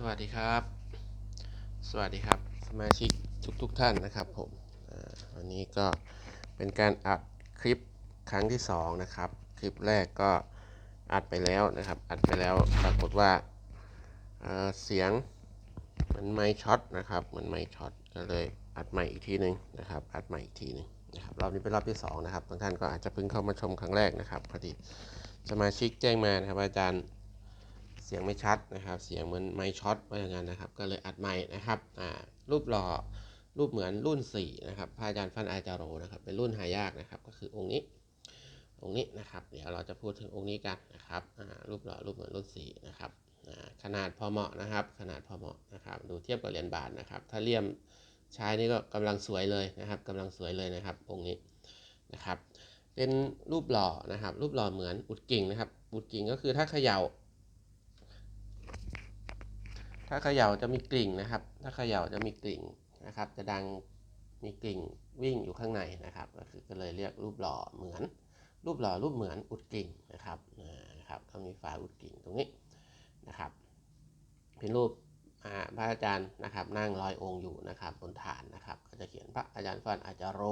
สวัสดีครับ สวัสดีครับ สมาชิกทุกๆทท่านนะครับผมวันนี้ก็เป็นการอัดคลิปครั้งที่2นะครับ คลิปแรกก็อัดไปแล้วนะครับ อัดไปแล้วปรากฏว่าเเสียงเหมันไม่ช็อตนะครับ เหมือนไม่ช็อตก็เลยอัดใหม่อีกทีหนึ่งนะครับ อัดใหม่อีกทีหนึ่งนะครับ รอบนี้เป็นรอบที่สองนะครับบางท่านก็อาจจะเพิ่งเข้ามาชมครั้งแรกนะครับพอดีสมาชิกแจ้งมานะครับอาจารย์ เสียงไม่ชัดนะครับ เสียงเหมือนไม่ช็อตว่าอย่างนั้นนะครับ ก็เลยอัดใหม่นะครับอ่ารูปหล่อรูปเหมือนรุ่น4นะครับพระอาจารย์ฟันอาจารโรนะครับ เป็นรุ่นหายากนะครับ ก็คือองค์นี้ องค์นี้นะครับ เดี๋ยวเราจะพูดถึงองค์นี้กันนะครับอ่ารูปหล่อรูปเหมือนรุ่น4นะครับอ่าขนาดพอเหมาะนะครับ ขนาดพอเหมาะนะครับ ดูเทียบกับเหรียญบาทนะครับ ถ้าเลี่ยมใช้นี่ก็กำลังสวยเลยนะครับกำลังสวยเลยนะครับ องค์นี้นะครับ เป็นรูปหล่อนะครับ รูปหล่อเหมือนอุดกิ่งนะครับ อุดกิ่งก็คือถ้าเขย่า ถ้าเขย่าจะมีกลิ่งนะครับ ถ้าเขย่าจะมีกลิ่งนะครับ จะดังมีกลิ่งวิ่งอยู่ข้างในนะครับ ก็คือก็เลยเรียกรูปหล่อเหมือน รูปหล่อรูปเหมือนอุดกลิ่งนะครับอ่านะครับก็มีฝาอุดกลิ่งตรงนี้นะครับ เป็นรูปพระอาจารย์นะครับนั่งลอยองค์อยู่นะครับบนฐานนะครับก็จะเขียนพระอาจารย์ฟันอาจารโร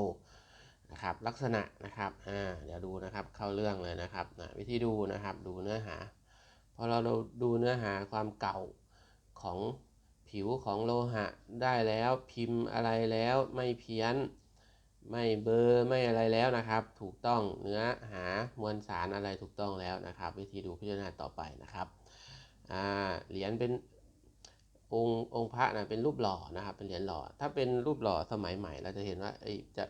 นะครับลักษณะนะครับอ่าเดี๋ยวดูนะครับเข้าเรื่องเลยนะครับอ่าวิธีดูนะครับดูเนื้อหาพอเราดูเนื้อหาความเก่า ของผิวของโลหะได้แล้วพิมพ์อะไรแล้วไม่เพี้ยน ไม่เบอร์ไม่อะไรแล้วนะครับ ถูกต้องเนื้อหามวลสารอะไรถูกต้องแล้วนะครับ วิธีดูพิจารณาต่อไปนะครับเหรียญเป็นองค์องค์พระนะเป็นรูปหล่อนะครับเป็นเหรียญหล่อ ถ้าเป็นรูปหล่อสมัยใหม่ เราจะเห็นว่าจะ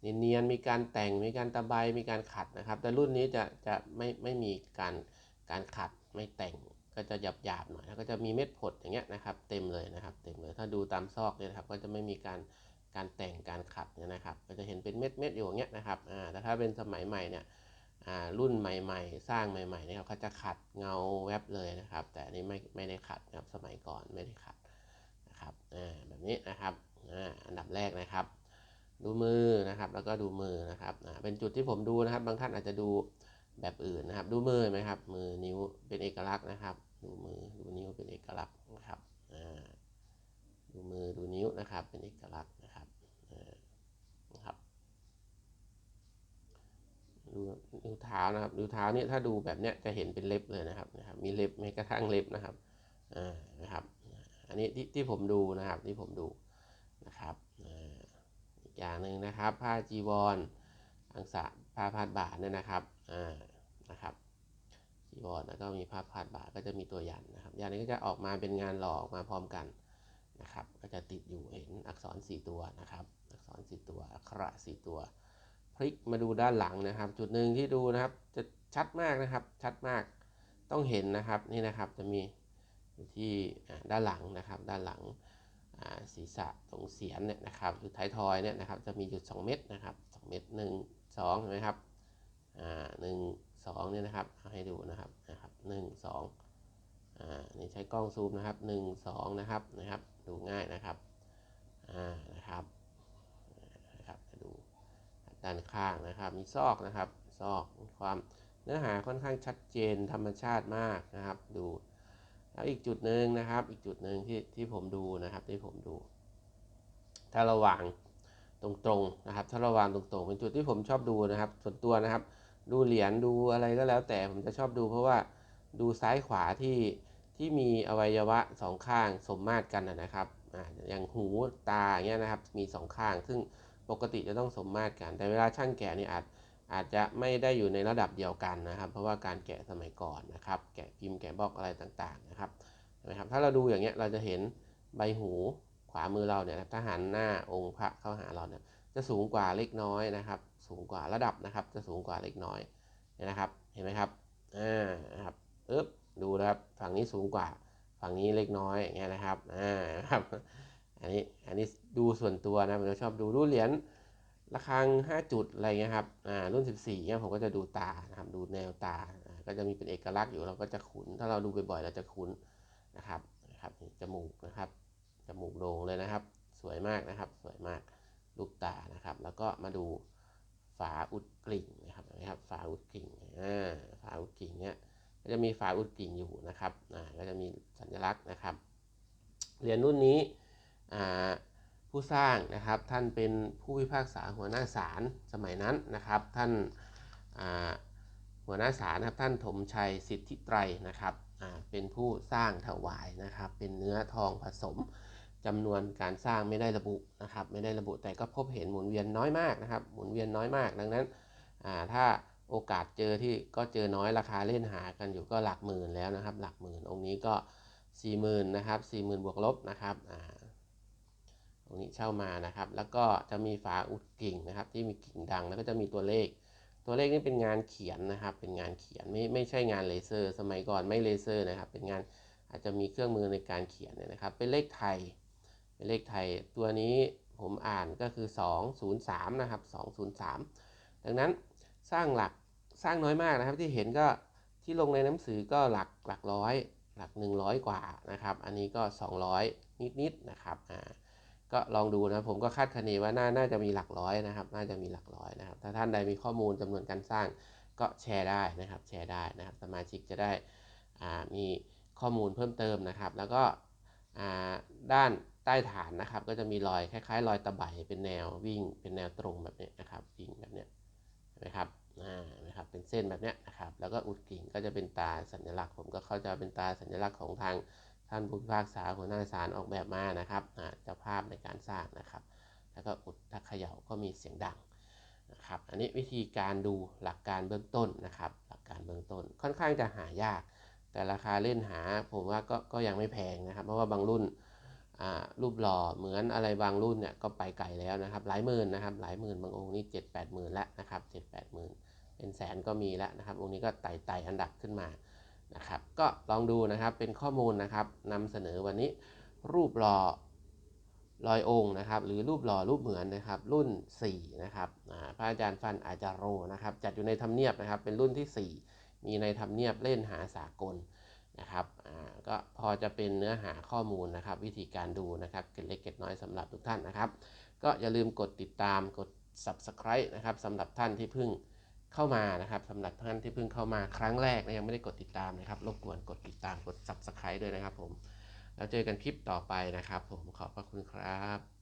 เนียนมีการแต่งมีการตะไบมีการขัดนะครับ แต่รุ่นนี้จะจะไม่ไม่มีการการขัดไม่แต่ง ก็จะหยาบหยาบๆหน่อยแล้วก็จะมีเม็ดผดอย่างเงี้ยนะครับ เต็มเลยนะครับ เต็มเลยถ้าดูตามซอกเนี่ยนะครับ ก็จะไม่มีการการแต่งการขัดเนี่ยนะครับ ก็จะเห็นเป็นเม็ดเม็ดๆอยู่อย่างเงี้ยนะครับอ่าแต่ถ้าเป็นสมัยใหม่เนี่ยอ่ารุ่นใหม่ ๆ สร้างใหม่ๆเนี่ยเขาจะขัดเงาแวบเลยนะครับ แต่อันนี้ไม่ไม่ได้ขัดนะครับสมัยก่อนไม่ได้ขัดนะครับอ่าแบบนี้นะครับอ่าอันดับแรกนะครับ ดูมือนะครับ แล้วก็ดูมือนะครับอ่าเป็นจุดที่ผมดูนะครับ บางท่านอาจจะดูแบบอื่นนะครับ ดูมือไหมครับ มือนิ้วเป็นเอกลักษณ์นะครับ ดูมือดูนิ้วเป็นเอกลักษณ์นะครับดูมือดูนิ้วนะครับเป็นเอกลักษณ์นะครับนะครับดูนิ้วเท้านะครับนิ้วเท้านี่ถ้าดูแบบเนี้ยจะเห็นเป็นเล็บเลยนะครับนะครับมีเล็บแม้กระทั่งเล็บนะครับอ่านะครับ อันนี้ที่ที่ผมดูนะครับที่ผมดูนะครับอีกอย่างหนึ่งนะครับ ผ้าจีวรอังสะผ้าพาดบ่าเนี่ยนะครับอ่านะครับ จีวรแล้วก็มีผ้าพาดบ่าก็จะมีตัวยันนะครับยันนี้ก็จะออกมาเป็นงานหล่อออกมาพร้อมกันนะครับ ก็จะติดอยู่เห็นอักษร 4 ตัวนะครับ อักษร 4 ตัวอักขระ4ตัวพลิกมาดูด้านหลังนะครับ จุดหนึ่งที่ดูนะครับจะชัดมากนะครับชัดมากต้องเห็นนะครับนี่นะครับจะมีที่ด้านหลังนะครับ ด้านหลังศีรษะตรงเสียนเนี่ยนะครับหรือท้ายทอยเนี่ยนะครับจะมีจุด 2 เม็ดนะครับ 2 เม็ดหนึ่งสองเห็นไหมครับอ่าหนึ่ง สองเนี่ยนะครับให้ดูนะครับนะครับหนึ่งสองอ่านี่ใช้กล้องซูมนะครับหนึ่งสองนะครับนะครับ ดูง่ายนะครับอ่านะครับนะครับดูด้านข้างนะครับ มีซอกนะครับซอกความเนื้อหาค่อนข้างชัดเจนธรรมชาติมากนะครับ ดูแล้วอีกจุดหนึ่งนะครับ อีกจุดหนึ่งที่ที่ผมดูนะครับที่ผมดู ถ้าเราวางตรงๆนะครับ ถ้าเราวางตรงๆ เป็นจุดที่ผมชอบดูนะครับ ส่วนตัวนะครับ ดูเหรียญดูอะไรก็แล้ว แต่ผมจะชอบดู เพราะว่าดูซ้ายขวาที่ที่มีอวัยวะสองข้างสมมาตรกันนะครับอย่างหูตาเงี้ยนะครับมีสองข้าง ซึ่งปกติจะต้องสมมาตรกัน แต่เวลาช่างแกะนี่อาจอาจจะไม่ได้อยู่ในระดับเดียวกันนะครับ เพราะว่าการแกะสมัยก่อนนะครับ แกะพิมพ์แกะบล็อกอะไรต่างๆนะครับนไหมครับถ้าเราดูอย่างเงี้ยเราจะเห็นใบหูขวามือเราเนี่ยถ้าหันหน้าองค์พระเข้าหาเราเนี่ยจะสูงกว่าเล็กน้อยนะครับ สูงกว่าระดับนะครับ จะสูงกว่าเล็กน้อยนะครับ เห็นไหมครับอ่านะครับอึ๊บดูนะครับฝั่งนี้สูงกว่า ฝั่งนี้เล็กน้อยอย่างเงี้ยนะครับอ่านะครับ อันนี้อันนี้ดูส่วนตัวนะผมจะชอบดูรูปเหรียญระฆัง5 จุดอะไรเงี้ยครับอ่ารุ่น 14เนี่ยผมก็จะดูตานะครับดูแนวตา ก็จะมีเป็นเอกลักษณ์อยู่เราก็จะคุ้นถ้าเราดูบ่อยๆเราจะคุ้นนะครับนะครับจมูกนะครับจมูกโด่งเลยนะครับ สวยมากนะครับ สวยมากลูกตานะครับ แล้วก็มาดู ฝาอุดกลิ่งนะครับนะครับ ฝาอุดกลิ่งอ่าฝาอุดกลิ่งเนี่ยก็จะมีฝาอุดกลิ่งอยู่นะครับอ่าก็จะมีสัญลักษณ์นะครับ เหรียญรุ่นนี้อ่าผู้สร้างนะครับท่านเป็นผู้พิพากษาหัวหน้าศาลสมัยนั้นนะครับ ท่านอ่าหัวหน้าศาลนะครับท่านถมชัยสิทธิไตรนะครับอ่าเป็นผู้สร้างถวายนะครับ เป็นเนื้อทองผสม จำนวนการสร้างไม่ได้ระบุนะครับ ไม่ได้ระบุแต่ก็พบเห็นหมุนเวียนน้อยมากนะครับ หมุนเวียนน้อยมากดังนั้นถ้าโอกาสเจอที่ก็เจอน้อยราคาเล่นหากันอยู่ก็หลักหมื่นแล้วนะครับ หลักหมื่นองค์นี้ก็40,000นนะครับ40,000บวกลบนะครับอ่าตรงนี้เช่ามานะครับ แล้วก็จะมีฝาอุดกิ่งนะครับ ที่มีกิ่งดังแล้วก็จะมีตัวเลข ตัวเลขนี่เป็นงานเขียนนะครับ เป็นงานเขียนไม่ไม่ใช่งานเลเซอร์ สมัยก่อนไม่เลเซอร์นะครับ เป็นงานอาจจะมีเครื่องมือในการเขียนเนี่ยนะครับ เป็นเลขไทย เลขไทยตัวนี้ผมอ่านก็คือ 203 นะครับ 203 ดังนั้นสร้างหลักสร้างน้อยมากนะครับที่เห็นก็ที่ลงในหนังสือก็หลักหลักร้อย หลัก 100 กว่านะครับ อันนี้ก็ 200 นิดๆนะครับอ่าก็ลองดูนะผมก็คาดคะเนว่าน่าน่าจะมีหลักร้อยนะครับ น่าจะมีหลักร้อยนะครับ ถ้าท่านใดมีข้อมูลจำนวนการสร้างก็แชร์ได้นะครับ แชร์ได้นะครับ สมาชิกจะได้อ่ามีข้อมูลเพิ่มเติมนะครับ แล้วก็อ่าด้าน ใต้ฐานนะครับ ก็จะมีรอยคล้ายๆ รอยตะไบเป็นแนววิ่งเป็นแนวตรงแบบนี้นะครับวิ่งแบบนี้นะครับอ่านะครับเป็นเส้นแบบนี้นะครับ แล้วก็อุดกิ่งก็จะเป็นตาสัญลักษณ์ ผมก็เข้าใจเป็นตาสัญลักษณ์ของทางท่านผู้พิพากษาหัวหน้าศาลออกแบบมานะครับอ่าเจ้าภาพในการสร้างนะครับ แล้วก็อุดถ้าเขย่าก็มีเสียงดังนะครับ อันนี้วิธีการดูหลักการเบื้องต้นนะครับ หลักการเบื้องต้นค่อนข้างจะหายาก แต่ราคาเล่นหาผมว่าก็ก็ยังไม่แพงนะครับ เพราะว่าบางรุ่น รูปหล่อเหมือนอะไรบางรุ่นเนี่ยก็ไปไกลแล้วนะครับ หลายหมื่นนะครับ หลายหมื่นบางองค์นี่เจ็ดแปดหมื่นแล้วนะครับเจ็ดแปดหมื่นเป็นแสนก็มีแล้วนะครับ องค์นี้ก็ไต่ไต่อันดับขึ้นมานะครับ ก็ลองดูนะครับเป็นข้อมูลนะครับนำเสนอวันนี้รูปหล่อลอยองค์นะครับ หรือรูปหล่อรูปเหมือนนะครับ รุ่น 4 นะครับพระอาจารย์ฟันอาจารโรนะครับ จัดอยู่ในธรรมเนียบนะครับ เป็นรุ่นที่ 4 มีในธรรมเนียบเล่นหาสากล นะครับก็พอจะเป็นเนื้อหาข้อมูลนะครับ วิธีการดูนะครับเกร็ดเล็กเกร็ดน้อยสำหรับทุกท่านนะครับ ก็อย่าลืมกดติดตามกด subscribe นะครับสำหรับท่านที่เพิ่งเข้ามานะครับสำหรับท่านที่เพิ่งเข้ามาครั้งแรกนะยังไม่ได้กดติดตามนะครับรบกวนกดติดตามกด subscribe ด้วยนะครับผมแล้วเจอกันคลิปต่อไปนะครับ ผมขอบพระคุณครับ